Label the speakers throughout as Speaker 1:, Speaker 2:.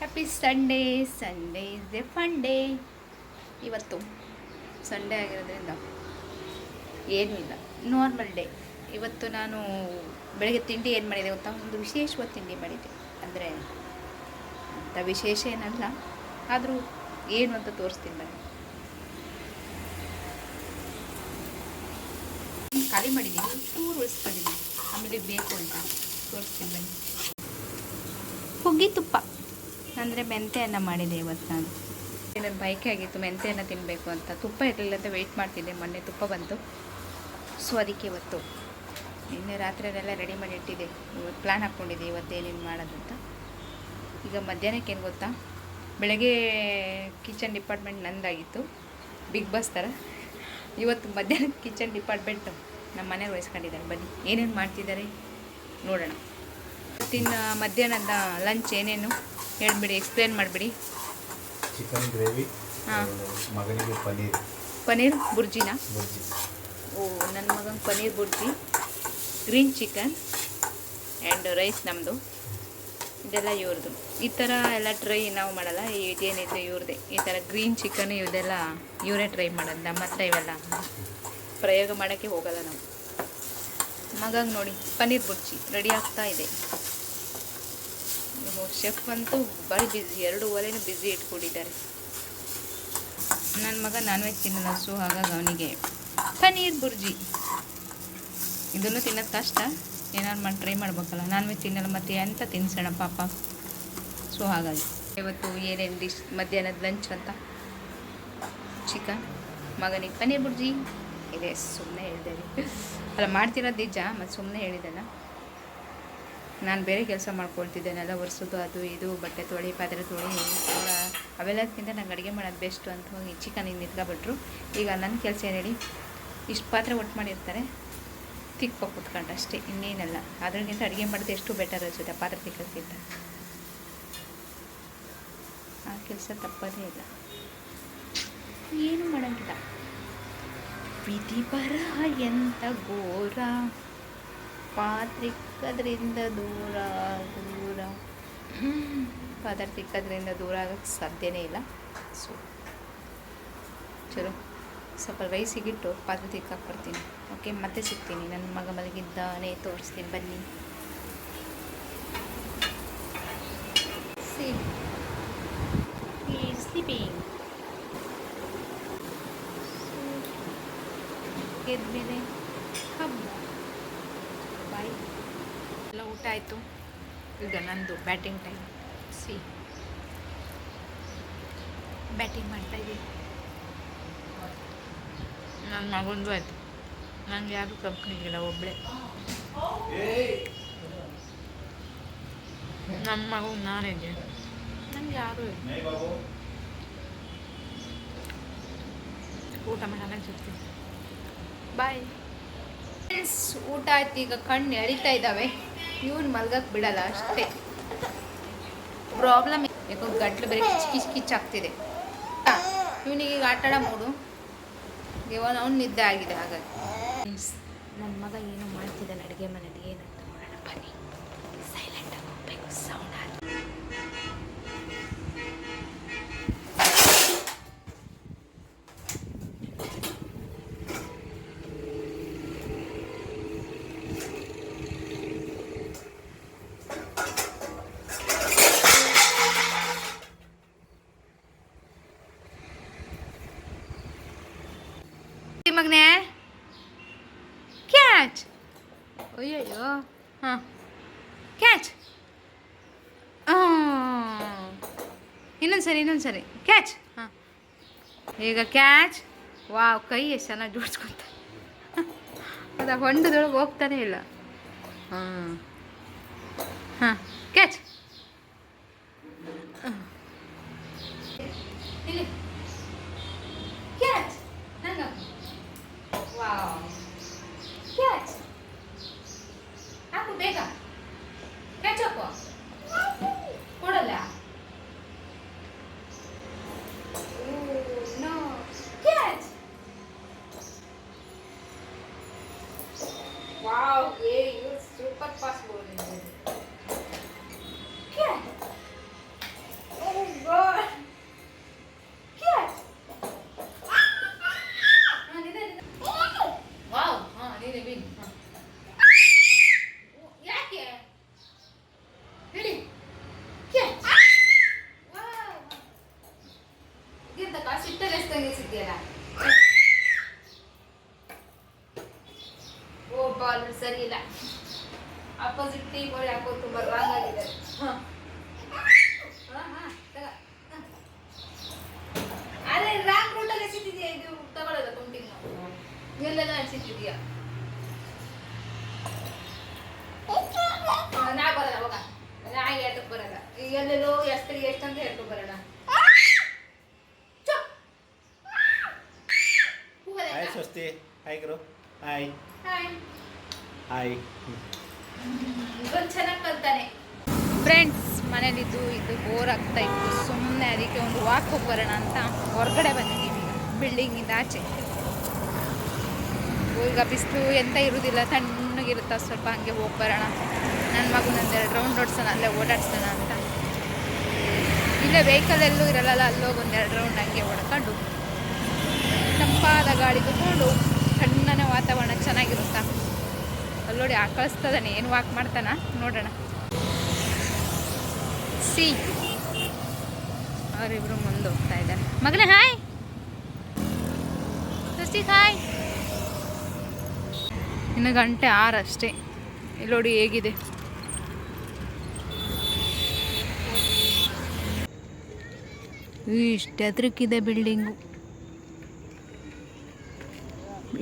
Speaker 1: Happy Sunday Sunday is a fun day ಇವತ್ತು Sunday ಆಗಿರೋದ್ರಿಂದ ಏನೂ ಇಲ್ಲ ನಾರ್ಮಲ್ ಡೇ ಇವತ್ತು ನಾನು ಬೆಳಗ್ಗೆ ತಿಂಡಿ ಏನು ಮಾಡಿದೆ ಗೊತ್ತಾ? ಒಂದು ವಿಶೇಷವಾದ ತಿಂಡಿ ಮಾಡಿದ್ದೆ ಅಂದರೆ ಅಂಥ ವಿಶೇಷ ಏನಲ್ಲ. ಆದರೂ ಏನು ಅಂತ ತೋರಿಸ್ತೀನಿ ಬನ್ನಿ. ಖಾಲಿ ಮಾಡಿದ್ದೀನಿ ಚೂರು ಉಳಿಸ್ಕೊಂಡಿದ್ದೀನಿ ಆಮೇಲೆ ಬೇಕು ಅಂತ ತೋರಿಸ್ತೀನಿ ಬನ್ನಿ. ಹುಗ್ಗಿ ತುಪ್ಪ. ಅಂದರೆ ಮೆಂತೆಯನ್ನು ಮಾಡಿದೆ ಇವತ್ತು ನಾನು. ನನ್ನ ಬೈಕ್ ಆಗಿತ್ತು, ಮೆಂತೆಯನ್ನು ತಿನ್ನಬೇಕು ಅಂತ. ತುಪ್ಪ ಇರಲಿಲ್ಲ ಅಂತ ವೆಯ್ಟ್ ಮಾಡ್ತಿದ್ದೆ, ಮೊನ್ನೆ ತುಪ್ಪ ಬಂತು. ಸೊ ಅದಕ್ಕೆ ಇವತ್ತು ನಿನ್ನೆ ರಾತ್ರಿಯೆಲ್ಲ ರೆಡಿ ಮಾಡಿ ಇಟ್ಟಿದ್ದೆ. ಇವತ್ತು ಪ್ಲ್ಯಾನ್ ಹಾಕ್ಕೊಂಡಿದ್ದೆ ಇವತ್ತೇನೇನು ಮಾಡೋದು ಅಂತ. ಈಗ ಮಧ್ಯಾಹ್ನಕ್ಕೆ ಏನು ಗೊತ್ತಾ? ಬೆಳಗ್ಗೆ ಕಿಚನ್ ಡಿಪಾರ್ಟ್ಮೆಂಟ್ ನಂದಾಗಿತ್ತು. ಬಿಗ್ ಬಾಸ್ ಥರ ಇವತ್ತು ಮಧ್ಯಾಹ್ನ ಕಿಚನ್ ಡಿಪಾರ್ಟ್ಮೆಂಟ್ ನಮ್ಮ ಮನೆಗೆ ವಹಿಸ್ಕೊಂಡಿದ್ದಾರೆ ಬನ್ನಿ, ಏನೇನು ಮಾಡ್ತಿದ್ದಾರೆ ನೋಡೋಣ. ಇವತ್ತಿನ ಮಧ್ಯಾಹ್ನದ ಲಂಚ್ ಏನೇನು? ಹೇಳ್ಬಿಡಿ ಎಕ್ಸ್ಪ್ಲೇನ್ ಮಾಡಿಬಿಡಿ.
Speaker 2: ಚಿಕನ್ ಗ್ರೇವಿ
Speaker 1: ಹಾ.
Speaker 2: ಮಗನಿಗೆ ಪನ್ನೀರ್.
Speaker 1: ಪನ್ನೀರ್ ಬುರ್ಜಿನ?
Speaker 2: ಬುರ್ಜಿ.
Speaker 1: ಓ ನನ್ನ ಮಗಂಗೆ paneer bhurji. Green chicken and rice ನಮ್ಮದು ಇದೆಲ್ಲ ಇವ್ರದ್ದು ಈ ಥರ ಎಲ್ಲ ಟ್ರೈ ನಾವು ಮಾಡಲ್ಲ ಇದೇನಿದೆ ಇವ್ರದ್ದೇ ಈ ಥರ ಗ್ರೀನ್ ಚಿಕನ್ ಇದೆಲ್ಲ ಇವರೇ ಟ್ರೈ ಮಾಡೋದು ನಮ್ಮ ಹತ್ರ ಇವೆಲ್ಲ. ಪ್ರಯೋಗ ಮಾಡೋಕ್ಕೆ ಹೋಗಲ್ಲ ನಾವು. ಮಗಂಗೆ ನೋಡಿ ಪನ್ನೀರ್ ಬುರ್ಜಿ ರೆಡಿ ಆಗ್ತಾ ಇದೆ. ಶೆಫ್ ಅಂತೂ ಭಾರಿ ಬ್ಯುಸಿ ಎರಡೂವರೆನೂ ಬ್ಯುಸಿ ಇಟ್ಕೊಂಡಿದ್ದಾರೆ. ನನ್ನ ಮಗ ನಾನ್ ವೆಜ್ ತಿನ್ನಲ್ಲ ಸೊ ಹಾಗಾಗಿ ಅವನಿಗೆ ಪನ್ನೀರ್ ಬುರ್ಜಿ. ಇದನ್ನು ತಿನ್ನೋದು ಕಷ್ಟ, ಏನಾದ್ರು ಮಾಡಿ ಟ್ರೈ ಮಾಡ್ಬೇಕಲ್ಲ ನಾನ್ ವೆಜ್ ತಿನ್ನಲ್ಲ, ಮತ್ತೆ ಎಂತ ತಿನ್ಸೋಣ ಪಾಪ. ಸೊ ಹಾಗಾಗಿ. ಇವತ್ತು ಏನೇನು ಡಿಶ್ ಮಧ್ಯಾಹ್ನದ ಲಂಚ್ ಅಂತ? ಚಿಕನ್ ಮಗನಿಗೆ ಪನ್ನೀರ್ ಬುರ್ಜಿ. ಇದೆ ಸುಮ್ಮನೆ ಹೇಳಿದೆ. ಅಲ್ಲ, ಮಾಡ್ತಿರೋದು ನಿಜ ಮತ್ತು ಸುಮ್ಮನೆ ಹೇಳಿದ್ದೆಲ್ಲ ನಾನು ಬೇರೆ ಕೆಲಸ ಮಾಡ್ಕೊಳ್ತಿದ್ದೇನೆಲ್ಲ ಒರೆಸೋದು, ಅದು ಇದು, ಬಟ್ಟೆ ತೊಳಿ, ಪಾತ್ರೆ ತೊಳಿ ಅವೆಲ್ಲದಕ್ಕಿಂತ ನಂಗೆ ಅಡುಗೆ ಮಾಡೋದು ಬೆಸ್ಟು ಅಂತ ಹೋಗಿ ಚಿಕನಿಗೆ ನಿಂತ್ಕೊಬಿಟ್ರು. ಈಗ ನನ್ನ ಕೆಲಸ ಏನು ಹೇಳಿ ಇಷ್ಟು ಪಾತ್ರೆ ಒಟ್ಟು ಮಾಡಿರ್ತಾರೆ, ತಿಕ್ಕೋ ಕುತ್ಕೊಂಡು ಅಷ್ಟೇ, ಇನ್ನೇನಲ್ಲ. ಅದ್ರಗಿಂತ ಅಡುಗೆ ಮಾಡೋದು ಎಷ್ಟು ಬೆಟರ್ ಅನಿಸುತ್ತೆ, ಪಾತ್ರೆ ತಿಕ್ಕೋಕ್ಕಿಂತ ಆ ಕೆಲಸ ತಪ್ಪದೇ ಇಲ್ಲ. ಏನು ಮಾಡೋಂಗಿಲ್ಲ. ವಿಧಿ ಬರ ಎಂತ ಘೋರ. ಪಾತ್ರಿಕ್ಕದ್ರಿಂದ ದೂರ ದೂರ. ಪಾತ್ರೆ ತಿಕ್ಕೋದ್ರಿಂದ ದೂರ ಆಗೋಕ್ಕೆ ಸಾಧ್ಯನೇ ಇಲ್ಲ. ಸೊ ಚಲೋ. ಸ್ವಲ್ಪ ರೈಸಿಗಿಟ್ಟು ಪಾತ್ರೆ ತಿಕ್ಕಾಕ್ ಬರ್ತೀನಿ ಓಕೆ ಮತ್ತೆ ಸಿಗ್ತೀನಿ. ನನ್ನ ಮಗ ಮಲಗಿದ್ದಾನೆ. ತೋರಿಸ್ತೀನಿ. ಬನ್ನಿ. ಸ್ಲೀಪಿಂಗ್ ಎದ್ಮೇಲೆ ಹಬ್ಬ. ಊಟ ಆಯಿತು. ಈಗ ನಂದು ಬ್ಯಾಟಿಂಗ್ ಟೈಮ್ ಸಿ. ಬ್ಯಾಟಿಂಗ್ ಮಾಡ್ತಾಯಿದ್ದೀನಿ ನನ್ನ ಮಗಂದು ಆಯಿತು. ನಂಗೆ ಯಾರು ಕಂಪ್ನಿಗಿಲ್ಲ ಒಬ್ಬಳೆ ನಮ್ಮ ಮಗು ನಾನಿದ್ದೆ ನಂಗೆ ಯಾರು ಊಟ ಮಾಡೋಣ ಜೊತೆ ಬಾಯ್ ಊಟ ಆಯ್ತು, ಈಗ ಕಣ್ಣು ಎಳಿತಾ ಇದ್ದಾವೆ. ಇವನು ಮಲ್ಗಕ್ಕೆ ಬಿಡಲ್ಲ, ಅಷ್ಟೇ. ಪ್ರಾಬ್ಲಮ್ ಯಾಕೋ ಗಟ್ಲು ಬರೀ ಕಿಚ್ ಕಿಚ್ ಆಗ್ತಿದೆ. ಇವನಿಗೆ ಈಗ ಆಟ ಮೂಡು. ಇವನ್ ಅವ್ನು ನಿದ್ದೆ ಆಗಿದೆ, ಹಾಗಾಗಿ. ನನ್ನ ಮಗ ಏನು ಮಾಡ್ತಿದ್ದಾನೆ, ಅಡುಗೆ ಮನೇಲಿ ಏನಂತ ಮಾಡೋಣ, ಬನ್ನಿ ಸೈಲೆಂಟಾಗಿ ಹೋಗ್ಬೇಕು ಸೌಂಡ್ ಆಗಿ ಮಗನೇ ಕ್ಯಾಚ್ ಅಯ್ಯಯ್ಯೋ ಹಾಂ ಕ್ಯಾಚ್ ಇನ್ನೊಂದು ಸರಿ ಇನ್ನೊಂದು ಸರಿ ಕ್ಯಾಚ್ ಹಾಂ ಈಗ ಕ್ಯಾಚ್ ವಾವ್ ಕೈ ಎಷ್ಟು ಚೆನ್ನಾಗಿ ಜೋಡಿಸ್ಕೊತ. ಅದು ಹೊಂಡದೊಳಗೆ ಹೋಗ್ತಾನೇ ಇಲ್ಲ. ಹಾಂ ಹಾಂ catch wow hey you super fast bowling క్యా ఓ గో క్యా ఆ నిద నిద వావ్ ఆ నిద విన్ ಯಾಕೆ ಹೇಳಿ ಕ್ಯಾ ವಾವ್ ಇದೆಂತ ಕಾಸಿಟ್ಟರೆ ಎಷ್ಟಂಗೆ ಸಿದ್ದಿಯಲ್ಲ ಸರಿ ಇಲ್ಲ ಅಪೋಸಿಟ್ ಟೀಮ್ ಅವ್ರು ಯಾಕೋ ತುಂಬ ರಾಂಗ್ ಆಗಿದ್ದಾರೆ ಹ. ಹ, ಹ, ತಗ. ಅದೇ ರಾಂಗ್ ರೂಟಲ್ಲಿ ಎಸಿತಿದ್ಯಾ ಇದು? ತಗೊಳ್ಳೋದ ಕೌಂಟಿಂಗ್ ಎಲ್ಲೆಲ್ಲ ಎಸಿತಿದ್ಯಾ ನಾ ಬರಲ್ಲ ಹೋಗ. ನಾ ಹೇಳ್ತಕ್ ಬರಲ್ಲ. ಎಲ್ಲೆಲ್ಲೋ ಎಷ್ಟು ಎಷ್ಟಂತ ಹೇಳ್ಕೊಂಡು ಬರೋಣ.
Speaker 2: Hi Swasti. Hi Guru. Hi
Speaker 1: hi.
Speaker 2: Hi
Speaker 1: ಚೆನ್ನಾಗಿ ಕಲ್ತಾನೆ ಫ್ರೆಂಡ್ಸ್ ಮನೇಲಿದ್ದು ಇದು ಬೋರ್ ಆಗ್ತಾ ಇತ್ತು. ಸುಮ್ಮನೆ ಅದಕ್ಕೆ ಒಂದು ವಾಕ್ ಹೋಗಿ ಬರೋಣ ಅಂತ ಹೊರಗಡೆ ಬಂದಿದ್ದೀವಿ ಬಿಲ್ಡಿಂಗಿಂದ ಆಚೆ. ಈಗ ಬಿಸಿಲು ಎಂತ ಇರುವುದಿಲ್ಲ ತಣ್ಣಗಿರುತ್ತ ಸ್ವಲ್ಪ ಹಂಗೆ ಹೋಗಿ ಬರೋಣ. ನನ್ನ ಮಗನ ಎರಡು ರೌಂಡ್ ಓಡಿಸೋಣ ಅಲ್ಲೇ ಓಡಾಡ್ಸೋಣ ಅಂತ. ಇಲ್ಲೇ ವೆಹಿಕಲ್ ಎಲ್ಲೂ ಇರಲ್ಲ ಅಲ್ಲೋಗಿ ಎರಡು ರೌಂಡ್ ಹಂಗೆ ಓಡ್ಕೊಂಡು ತಂಪಾದ ಗಾಳಿ ತಗೊಂಡು ತಣ್ಣನೆ ವಾತಾವರಣ ಚೆನ್ನಾಗಿರುತ್ತಾ? ನೋಡಿ ಕಳಿಸ್ತದಾನೆ ಏನು ವಾಕ್ ಮಾಡ್ತಾನ? ನೋಡೋಣ. ಸಿ. ಅವರಿಬ್ರು ಮುಂದೆ ಹೋಗ್ತಾ ಇದ್ದಾರೆ. ಮಗನ ಹಾಯ್ ಸಸಿ ಹಾಯ್ ಇನ್ನು ಗಂಟೆ ಆರು ಅಷ್ಟೇ. ಇಲ್ಲಿ ನೋಡಿ ಹೇಗಿದೆ. ಇಷ್ಟು ಎತ್ತರಕ್ಕಿದೆ ಬಿಲ್ಡಿಂಗು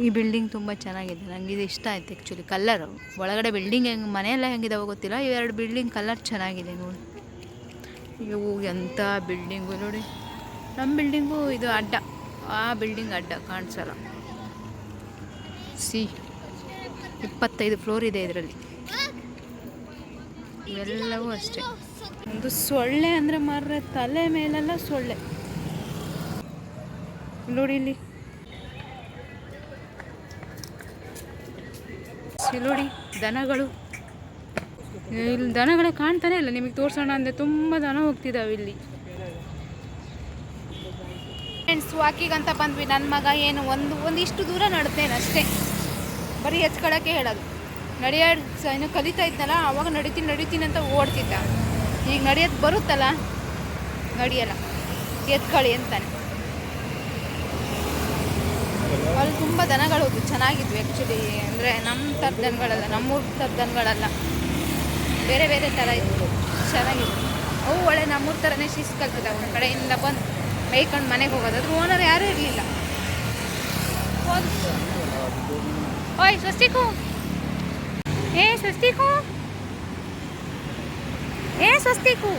Speaker 1: ಈ ಬಿಲ್ಡಿಂಗ್ ತುಂಬ ಚೆನ್ನಾಗಿದೆ. ನನಗೆ ಇದು ಇಷ್ಟ ಆಯ್ತು ಆ್ಯಕ್ಚುಲಿ ಕಲರ್ ಒಳಗಡೆ ಬಿಲ್ಡಿಂಗ್ ಹೆಂಗೆ, ಮನೆಯೆಲ್ಲ ಹೆಂಗಿದಾವೋ ಗೊತ್ತಿಲ್ಲ. ಇವೆರಡು ಬಿಲ್ಡಿಂಗ್ ಕಲರ್ ಚೆನ್ನಾಗಿದೆ ನೋಡಿ. ಇವು ಎಂಥ ಬಿಲ್ಡಿಂಗು ನೋಡಿ. ನಮ್ಮ ಬಿಲ್ಡಿಂಗು ಇದು ಅಡ್ಡ. ಆ ಬಿಲ್ಡಿಂಗ್ ಅಡ್ಡ ಕಾಣಿಸಲ್ಲ. ಸಿ, ಇಪ್ಪತ್ತೈದು ಫ್ಲೋರ್ ಇದೆ ಇದರಲ್ಲಿ. ಇವೆಲ್ಲವೂ ಅಷ್ಟೇ. ಒಂದು ಸೊಳ್ಳೆ ಅಂದರೆ ಮಾರ್ರೆ ತಲೆ ಮೇಲೆಲ್ಲ ಸೊಳ್ಳೆ. ನೋಡಿ ಇಲ್ಲಿ. ಇಲ್ಲಿ ನೋಡಿ ದನಗಳು ಇಲ್ಲಿ ದನಗಳೇ ಕಾಣ್ತಾನೆ ಇಲ್ಲ. ನಿಮಗೆ ತೋರಿಸೋಣ ಅಂದರೆ ತುಂಬ ದನ ಹೋಗ್ತಿದ್ದಾವೆ ಇಲ್ಲಿ. ಫ್ರೆಂಡ್ಸ್ ವಾಕಿಗಂತ ಬಂದ್ವಿ. ನನ್ನ ಮಗ ಏನು ಒಂದು, ಒಂದಿಷ್ಟು ದೂರ ನಡ್ತೇನೆ ಅಷ್ಟೇ. ಬರೀ ಹೆಚ್ಕೊಳ್ಳೋಕ್ಕೆ ಹೇಳೋದು. ನಡೆಯೋದು ಏನು ಕಲಿತಾ ಇದ್ನಲ್ಲ, ಅವಾಗ ನಡೀತೀನಿ ನಡೀತೀನಿ ಅಂತ ಓಡ್ತಿದ್ದ. ಈಗ ನಡೆಯೋದು ಬರುತ್ತಲ್ಲ? ನಡೆಯಲ್ಲ. ಎತ್ಕೊಳ್ಳಿ ಅಂತಾನೆ. ಅಲ್ಲಿ ತುಂಬ ದನಗಳು ಚೆನ್ನಾಗಿದ್ವು ಆ್ಯಕ್ಚುಲಿ ಅಂದರೆ ನಮ್ಮ ಥರ ದನಗಳಲ್ಲ ನಮ್ಮೂರ ಥರ ದನಗಳಲ್ಲ. ಬೇರೆ ಬೇರೆ ಥರ ಇತ್ತು. ಚೆನ್ನಾಗಿತ್ತು. ಅವು ಒಳ್ಳೆ ನಮ್ಮೂರ ಥರನೇ ಶಿಸ್ ಕಲ್ತದ ಒಂದು ಕಡೆಯಿಂದ ಬಂದು ಮೇಯ್ಕೊಂಡು ಮನೆಗೆ ಹೋಗೋದು. ಅದ್ರ ಓನರ್ ಯಾರೂ ಇರಲಿಲ್ಲ. ಓಯ್, ಸ್ವಸ್ತಿಕು. ಏ ಸ್ವಸ್ತಿಕು. ಏ, ಸ್ವಸ್ತಿಕು.